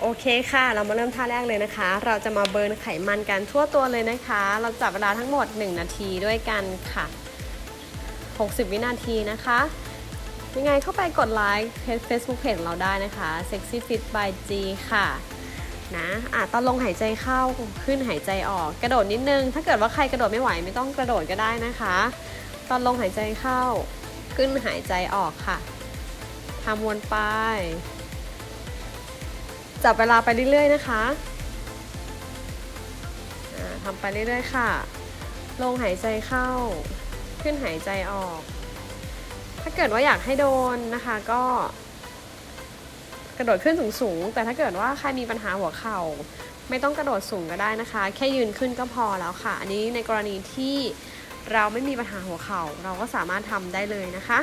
โอเคค่ะ เรามาเริ่มท่าแรกเลยนะคะ เราจะมาเบิร์นไขมันกันทั่วตัวเลยนะคะ เราจับเวลาทั้งหมด 1 นาทีด้วยกันค่ะ 60 วินาทีนะคะ ยังไงเข้าไปกดไลค์เพจ Facebook Page เราได้นะคะ Sexy Fit by G ค่ะนะอะตอนลงหายใจเข้าขึ้นหายใจออก กระโดดนิดนึง ถ้าเกิดว่าใครกระโดดไม่ไหวไม่ต้องกระโดดก็ได้นะคะ ตอนลงหายใจเข้า ขึ้นหายใจออกค่ะทำวนไป จับเวลาไปเรื่อยๆนะคะทำไปเรื่อยๆค่ะ ลงหายใจเข้า ขึ้นหายใจออก ถ้าเกิดว่าอยากให้โดนนะคะก็กระโดดขึ้นสูงๆ แต่ถ้าเกิดว่าใครมีปัญหาหัวเข่า ไม่ต้องกระโดดสูงก็ได้นะคะ แค่ยืนขึ้นก็พอแล้วค่ะ อันนี้ในกรณีที่เราไม่มีปัญหาหัวเข่า เราก็สามารถทำได้เลยนะคะ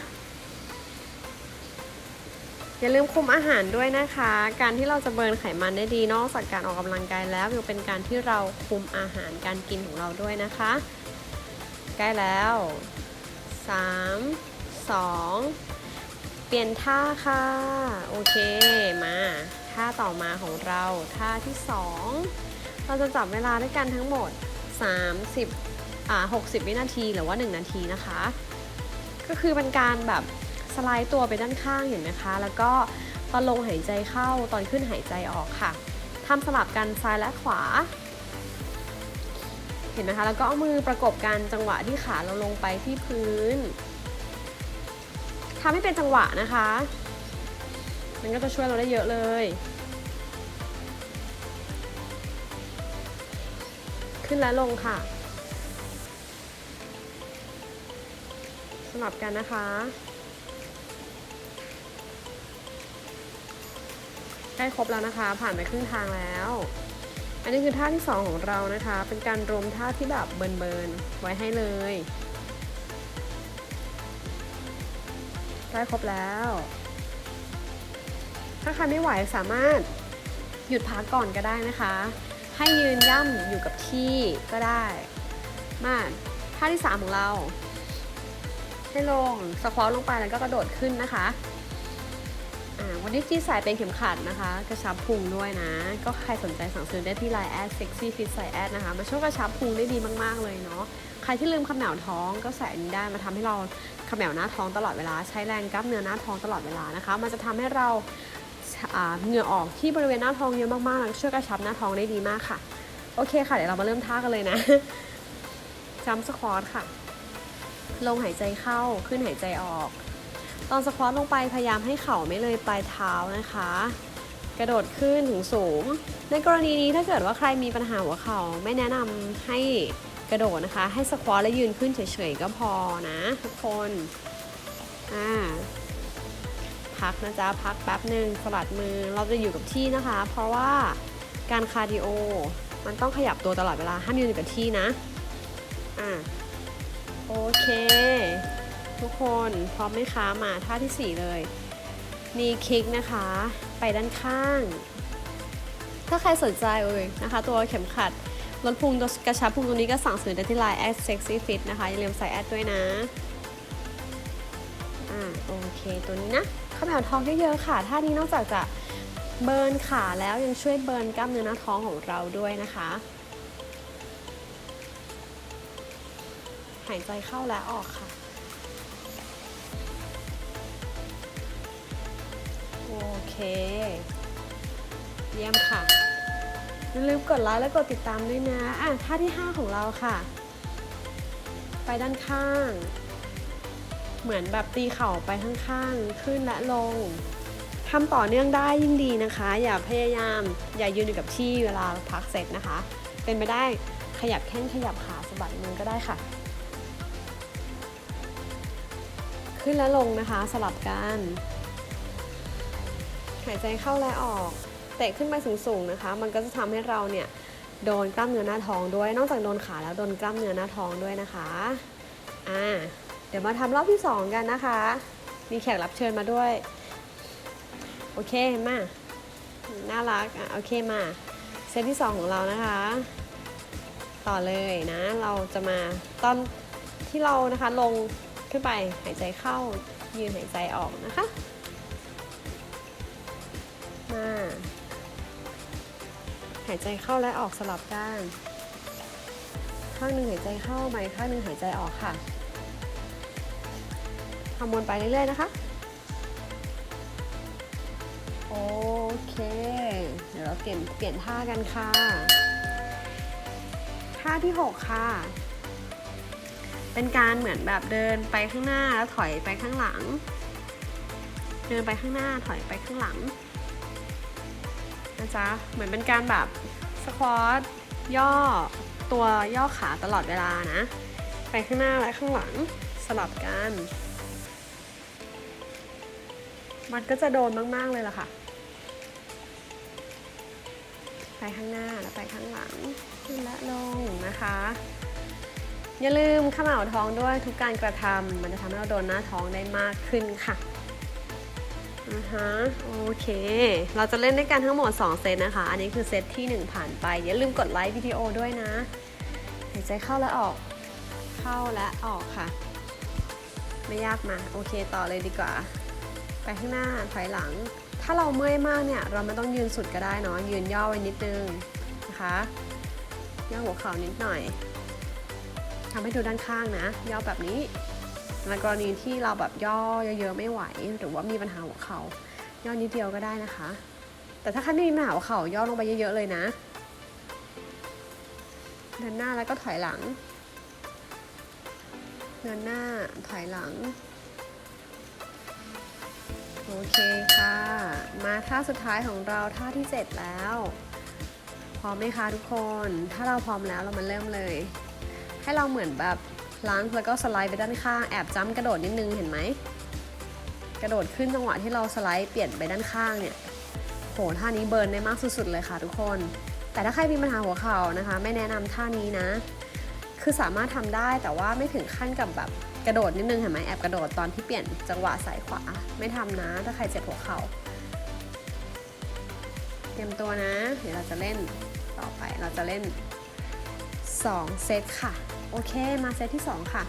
อย่าลืมคุมอาหารด้วยนะคะ การที่เราจะเบิร์นไขมันได้ดีนอกจากการออกกำลังกายแล้วยังเป็นการที่เราคุมอาหารการกินของเราด้วยนะคะ ใกล้แล้ว 3 2 เปลี่ยนท่าค่ะ โอเคมาท่าต่อมาของเราท่าที่ 2 เราจะจับเวลาด้วยกันทั้งหมด 30อ่า60 วินาทีหรือว่า 1 นาทีนะคะ ก็คือเป็นการแบบ สไลด์ตัวไปด้านข้างเห็นไหมคะ แล้วก็ตอนลงหายใจเข้าตอนขึ้นหายใจออกค่ะทำสลับกันซ้ายและขวา เห็นไหมคะ แล้วก็เอามือประกบกันจังหวะที่ขาเราลงไปที่พื้นทำให้เป็นจังหวะนะคะ มันก็จะช่วยเราได้เยอะเลย ขึ้นและลงค่ะสลับกันนะคะ ใกล้ครบแล้วนะคะ ผ่านไปครึ่งทางแล้ว อันนี้คือท่าที่ 2 ของเรานะคะ เป็นการรวมท่าที่แบบเบิร์นๆไว้ให้เลยใกล้ครบแล้ว ถ้าใครไม่ไหวสามารถหยุดพักก่อนก็ได้นะคะ ให้ยืนย่ำอยู่กับที่ก็ได้ มาท่าที่ 3 ของเรา ให้ลงสควอตลงไปแล้วก็กระโดดขึ้นนะคะ นี่ที่ใส่เป็นเข็มขัดนะคะ กระชับพุงด้วยนะ ก็ใครสนใจสั่งซื้อได้ที่ไลน์แอด sexy fit ใส่แอดนะคะมาช่วยกระชับพุงได้ดีมากๆเลยเนาะใครที่ลืมขมแหนวท้องก็ใส่อันนี้ได้มาทำให้เราขมแหนวหน้าท้องตลอดเวลาใช้แรงกล้ามเนื้อหน้าท้องตลอดเวลานะคะ มันจะทำให้เราเหงื่อออกที่บริเวณหน้าท้องเยอะมากๆแล้วช่วยกระชับหน้าท้องได้ดีมากค่ะ โอเคค่ะเดี๋ยวเรามาเริ่มท่ากันเลยนะจัมสควอตค่ะ ลงหายใจเข้าขึ้นหายใจออก ตอนสควอตลงไปพยายามให้เข่าไม่เลยปลายเท้านะคะ กระโดดขึ้นถึงสูง ในกรณีนี้ถ้าเกิดว่าใครมีปัญหาหัวเข่าไม่แนะนำให้กระโดดนะคะ ให้สควอตและยืนขึ้นเฉยๆก็พอนะทุกคนอ่าพักนะจ๊ะพักแป๊บหนึ่งสลัดมือเราจะอยู่กับที่นะคะ เพราะว่าการคาร์ดิโอมันต้องขยับตัวตลอดเวลาห้ามยืนอยู่กับที่นะอ่าโอเค ทุกคนพร้อมไหมคะมาท่าที่ 4 เลยนีคิกนะคะ ไปด้านข้าง ถ้าใครสนใจเอ่ยนะคะ ตัวเข็มขัดลดพุงตัวกระชับพุงตัวนี้ก็สั่งซื้อได้ที่ไลน์แอด sexy fit นะคะ อย่าลืมใส่แอดด้วยนะอ่าโอเค ตัวนี้นะข้าวแมวท้องเยอะๆค่ะ ท่านี้นอกจากจะเบิร์นขาแล้วยังช่วยเบิร์นกล้ามเนื้อหน้าท้องของเราด้วยนะคะ หายใจเข้าและออกค่ะ โอเค เยี่ยมค่ะ อย่าลืมกดไลค์และกดติดตามด้วยนะ อะท่าที่ 5 ของเราค่ะ ไปด้านข้าง เหมือนแบบตีเข่าไปข้างๆ ขึ้นและลงทำต่อเนื่องได้ยิ่งดีนะคะ อย่าพยายาม อย่ายืนอยู่กับที่เวลาพักเสร็จนะคะ เป็นไปได้ขยับแข้งขยับขาสะบัดมือก็ได้ค่ะ ขึ้นและลงนะคะสลับกัน หายใจเข้าและออก เตะขึ้นไปสูงๆนะคะ มันก็จะทำให้เราเนี่ยโดนกล้ามเนื้อหน้าท้องด้วย นอกจากโดนขาแล้วโดนกล้ามเนื้อหน้าท้องด้วยนะคะอ่าเดี๋ยวมาทำรอบที่ 2 กันนะคะ มีแขกรับเชิญมาด้วย โอเคมาน่ารักอะโอเคมาเซตที่ 2 ของเรานะคะ ต่อเลยนะ เราจะมาตอนที่เรานะคะลงขึ้นไปหายใจเข้ายืนหายใจออกนะคะ มาายใจเข้าและออกสลับด้าน ข้างหนึ่งหายใจเข้าไปข้างหนึ่งหายใจออกค่ะทำวนไปเรื่อยๆนะคะ โอเค เดี๋ยวเราเปลี่ยนเปลี่ยนท่ากันค่ะ ท่าที่ 6 ค่ะ เป็นการเหมือนแบบเดินไปข้างหน้าแล้วถอยไปข้างหลัง เดินไปข้างหน้าถอยไปข้างหลัง นะจ๊ะ เหมือนเป็นการแบบสควอตย่อตัวย่อขาตลอดเวลานะ ไปข้างหน้าและข้างหลังสลับกัน มันก็จะโดนมาก ๆ เลยล่ะค่ะ ไปข้างหน้าแล้วไปข้างหลังขึ้นและลงนะคะ อย่าลืมขม่าวท้องด้วยทุกการกระทำมันจะทำให้เราโดนหน้าท้องได้มากขึ้นค่ะ อือฮะโอเค เราจะเล่นด้วยกันทั้งหมด 2 เซตนะคะ อันนี้คือเซตที่ 1 ผ่านไปอย่าลืมกดไลค์วิดีโอด้วยนะหายใจเข้าและออก เข้าและออกค่ะ ไม่ยากมา โอเคต่อเลยดีกว่า ไปข้างหน้าถอยหลัง ถ้าเราเมื่อยมากเนี่ย เราไม่ต้องยืนสุดก็ได้เนาะยืนย่อไว้นิดนึงนะคะย่อหัวเข่านิดหน่อยทำให้ดูด้านข้างนะ ย่อแบบนี้ ในกรณีที่เราแบบย่อเยอะๆไม่ไหว หรือว่ามีปัญหาหัวเข่าย่อนิดเดียวก็ได้นะคะ แต่ถ้าใครไม่มีปัญหาหัวเข่าย่อลงไปเยอะๆเลยนะเดินหน้าแล้วก็ถอยหลัง เดินหน้าถอยหลัง โอเคค่ะ มาท่าสุดท้ายของเราท่าที่ 7 แล้ว พร้อมไหมคะทุกคน ถ้าเราพร้อมแล้วเรามาเริ่มเลย ให้เราเหมือนแบบ ล้างแล้วก็สไลด์ไปด้านข้าง แอบจ้ำกระโดดนิดนึงเห็นไหม กระโดดขึ้นจังหวะที่เราสไลด์เปลี่ยนไปด้านข้างเนี่ยโหท่านี้เบิร์นได้มากสุดๆเลยค่ะทุกคน แต่ถ้าใครมีปัญหาหัวเข่านะคะ ไม่แนะนำท่านี้นะ คือสามารถทำได้แต่ว่าไม่ถึงขั้นกับแบบกระโดดนิดนึงเห็นไหมแอบกระโดดตอนที่เปลี่ยนจังหวะสายขวา ไม่ทำนะ ถ้าใครเจ็บหัวเข่าเตรียมตัวนะ เดี๋ยวเราจะเล่นต่อไปเราจะเล่น 2 เซตค่ะ โอเค มาเซตที่ 2 ค่ะ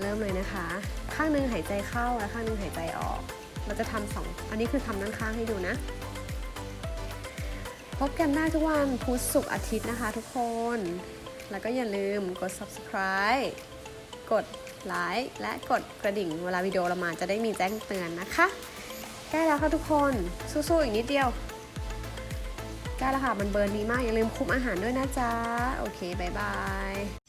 เริ่มเลยนะคะ ข้างหนึงหายใจเข้าและข้างหนึงหายใจออก เราจะทำสอง อันนี้คือทำด้านข้างให้ดูนะ พบกันได้ทุกวันพุธศุกร์อาทิตย์นะคะทุกคน แล้วก็อย่าลืมกด subscribe กดไลค์และกดกระดิ่งเวลาวิดีโอเรามาจะได้มีแจ้งเตือนนะคะ ใกล้แล้วค่ะทุกคน สู้ๆอีกนิดเดียว ใกล้แล้วค่ะ มันเบิร์นดีมาก อย่าลืมคุมอาหารด้วยนะจ๊ะ โอเคบายบาย